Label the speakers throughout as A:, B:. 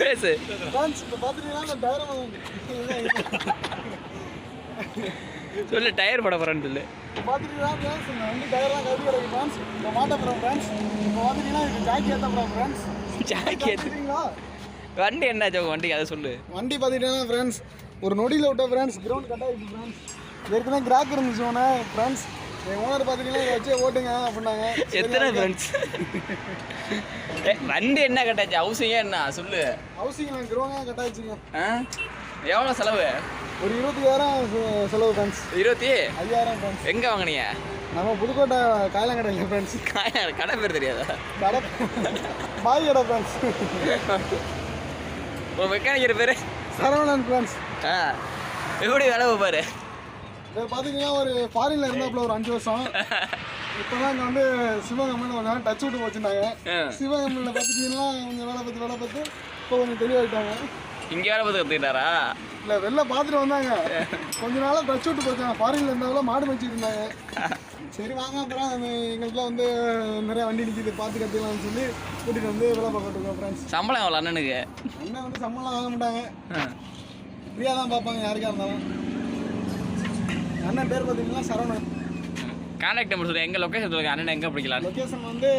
A: பேசு.
B: ஃப்ரெண்ட்ஸ் இப்போ பார்த்துட்டீங்கன்னா இந்த டயரம்
A: சொல்லு டயர் போட போகிறேன்னு சொல்லு.
B: இப்போ பார்த்துட்டீங்கன்னா ஃப்ரெண்ட்ஸ் இந்த வண்டி டயர்லாம் கழுவி கிடக்கு ஃப்ரெண்ட்ஸ் இப்போ மாட்ட போகிறோம் ஃப்ரெண்ட்ஸ் இப்போ பார்த்துட்டீங்கன்னா இதுக்கு ஜாக்கி ஏற்ற போகிறோம் ஃப்ரெண்ட்ஸ்
A: ஜாக்கி
B: சரிங்களா
A: வண்டி என்னாச்சு உங்க வண்டிக்கு அதை சொல்லு.
B: வண்டி பார்த்துட்டீங்கன்னா ஃப்ரெண்ட்ஸ் ஒரு நொடியில் விட்ட ஃப்ரெண்ட்ஸ் கிரவுண்ட் கட் ஃப்ரெண்ட்ஸ் ஏற்கனவே கிராக் இருந்துச்சு உன ஃப்ரெண்ட்ஸ் என் ஓனர் பார்த்துட்டீங்கன்னா இதை வச்சே ஓட்டுங்க அப்படின்னாங்க.
A: எத்தனை ஃப்ரெண்ட்ஸ் வண்டி என்ன கட்டாச்சு? ஹவுசிங்க என்ன? சொல்லு.
B: ஹவுசிங் நான் கிரவுண்டாக கட் ஆகிடுச்சுங்க
A: ஆ? எவ்வளோ செலவு?
B: ஒரு இருபத்தியாயிரம் செ- செலவு ஃப்ரெண்ட்ஸ்
A: இருபத்தி?
B: ஐயாயிரம் ஃப்ரெண்ட்ஸ்
A: எங்கே வாங்குனீங்க?
B: நம்ம புதுக்கோட்டை காயலங்கடையில் ஃப்ரெண்ட்ஸ்
A: காய கடை பேர் தெரியாதா?
B: கடை பாய் கடை ஃப்ரெண்ட்ஸ்
A: ஒரு மெக்கானிக்கர் பேர்?
B: சரவணன் ஃப்ரெண்ட்ஸ்
A: ஆ. எப்படி வேலை பாரு?
B: இவர் பார்த்தீங்கன்னா ஒரு ஃபாரின்ல இருந்தாப்புல ஒரு அஞ்சு வருஷம். இப்போதான் இங்கே வந்து சிவகம்மில் ஒரு நாள் டச் விட்டு போச்சுருந்தாங்க
A: ஆ.
B: சிவகம்மில் பார்த்துட்டீங்கன்னா கொஞ்சம் வேலை பார்த்து வேலை பார்த்து இப்போ கொஞ்சம் தெளிவாயிட்டாங்க
A: இங்கே வேலை பார்த்து கற்றுக்கிட்டாரா
B: இல்லை வெளில பார்த்துட்டு வந்தாங்க. கொஞ்ச நாளாக டச் விட்டு போச்சாங்க. ஃபாரின்ல இருந்தாலும் மாடு வச்சுட்டு இருந்தாங்க. சரி வாங்க அப்புறம் எங்களுக்குலாம் வந்து நிறைய வண்டி நிற்கிது பார்த்து கற்றுக்கலாம்னு சொல்லி கூட்டிகிட்டு வந்து வேலை பார்த்துட்டு இருக்கோம் ஃப்ரெண்ட்ஸ்
A: சம்பளம் எவ்வளோ அண்ணனுக்கு?
B: அண்ணன் வந்து சம்பளம் வாங்க மாட்டாங்க. ஃப்ரீயாக தான் பார்ப்பாங்க யாருக்கா இருந்தாலும். அண்ணன் பேர் பார்த்தீங்கன்னா சரவணன்.
A: கான்டாக்ட் நம்பர் சொல்லுங்க எங்கள் லொக்கேஷன் சொல்லுங்க. அண்ணன் எங்கே பிடிக்கலாம்
B: லொக்கேஷன் வந்து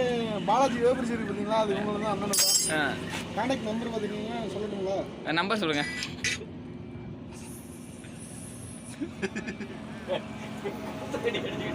B: பாலாஜி வேப்பிரிச்சி இருக்கு பார்த்தீங்களா? அது உங்களுக்கு தான் அண்ணன் தான்.
A: ஆ.
B: கான்டாக்ட் நம்பர் பார்த்துட்டீங்கன்னா சொல்லட்டுங்களா?
A: நம்பர் சொல்லுங்க.